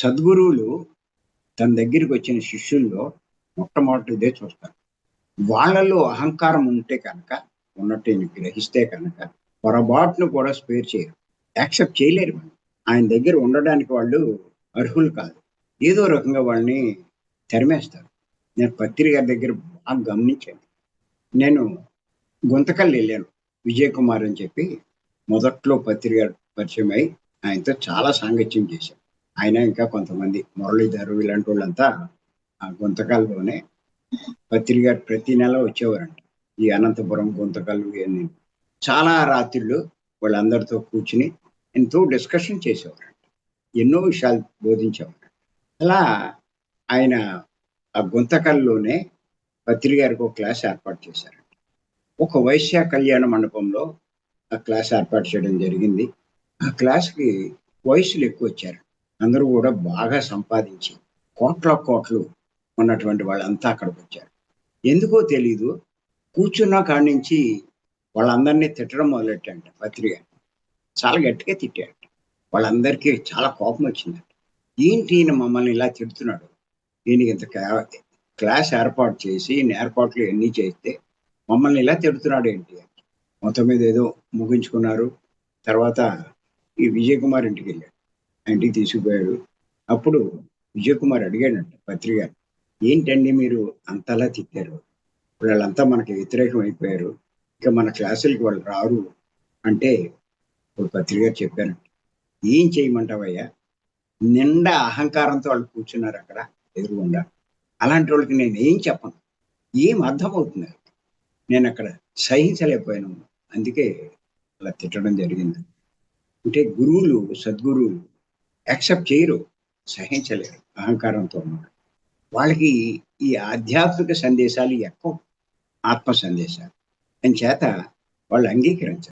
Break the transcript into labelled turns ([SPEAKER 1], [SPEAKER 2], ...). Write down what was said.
[SPEAKER 1] సద్గురువులు తన దగ్గరికి వచ్చిన శిష్యుల్లో మొట్టమొదటిదే చూస్తారు. వాళ్ళలో అహంకారం ఉంటే కనుక ఉన్నట్టు గ్రహిస్తే కనుక పొరపాటును కూడా స్పేర్ చేయరు. యాక్సెప్ట్ చేయలేరు ఆయన దగ్గర ఉండడానికి వాళ్ళు అర్హులు కాదు. ఏదో రకంగా వాళ్ళని తరిమేస్తారు. నేను పత్రి గారి దగ్గర బాగా గమనించాను. నేను గుంతకల్ వెళ్ళాను. విజయ్ కుమార్ అని చెప్పి మొదట్లో పత్రి గారు పరిచయం అయి ఆయనతో చాలా సాంగత్యం చేశాను ఆయన ఇంకా కొంతమంది మురళీధరు ఇలాంటి వాళ్ళంతా ఆ గుంతకాల్లోనే పత్రిక ప్రతి నెల వచ్చేవారంట. ఈ అనంతపురం గుంతకాలు ఇవన్నీ. చాలా రాత్రులు వాళ్ళందరితో కూర్చుని ఎంతో డిస్కషన్ చేసేవారంట. ఎన్నో విషయాలు బోధించేవారు అలా ఆయన ఆ గుంతకల్లోనే పత్రి గారికి ఒక క్లాస్ ఏర్పాటు చేశారంట. ఒక వైశ్య కళ్యాణ మండపంలో ఆ క్లాస్ ఏర్పాటు చేయడం జరిగింది. ఆ క్లాస్కి వయసులు ఎక్కువ వచ్చారు అందరూ కూడా బాగా సంపాదించి కోట్ల కోట్లు ఉన్నటువంటి వాళ్ళంతా అక్కడికి వచ్చారు. ఎందుకో తెలీదు. కూర్చున్న కాడి నుంచి వాళ్ళందరినీ తిట్టడం మొదలెట్టంట పత్రిక. చాలా గట్టిగా తిట్టాడు వాళ్ళందరికీ చాలా కోపం వచ్చిందంట. ఏంటి ఈయన మమ్మల్ని ఇలా తిడుతున్నాడు? ఈయనకి ఇంత క్లా- క్లాస్ ఏర్పాటు చేసి ఈయన ఏర్పాట్లు ఎన్ని చేస్తే మమ్మల్ని ఇలా తిడుతున్నాడు ఏంటి? మొత్తం మీద ఏదో ముగించుకున్నారు. తర్వాత ఈ విజయ్ కుమార్ ఇంటికి వెళ్ళాడు. ఇంటికి తీసుకుపోయాడు. అప్పుడు విజయకుమార్ అడిగాడంట పత్రిక ఏంటండి మీరు అంతలా తిట్టారు? వాళ్ళంతా మనకి వ్యతిరేకం అయిపోయారు. ఇక మన క్లాసులకి వాళ్ళు రారు. అంటే ఇప్పుడు పత్రిక చెప్పారంట. ఏం చేయమంటావయ్యా? నిండా అహంకారంతో వాళ్ళు కూర్చున్నారు అక్కడ ఎదురుగుండా. అలాంటి వాళ్ళకి నేను ఏం చెప్పను? ఏం అర్థమవుతుంది నేను అక్కడ సహించలేకపోయాను. అందుకే అలా తిట్టడం జరిగింది. అంటే గురువులు సద్గురువులు యాక్సెప్ట్ చేయరు సహించలేరు అహంకారంతో ఉన్నారు. వాళ్ళకి ఈ ఆధ్యాత్మిక సందేశాలు ఎక్కువ ఆత్మ సందేశాలు. అని చేత వాళ్ళు అంగీకరించారు.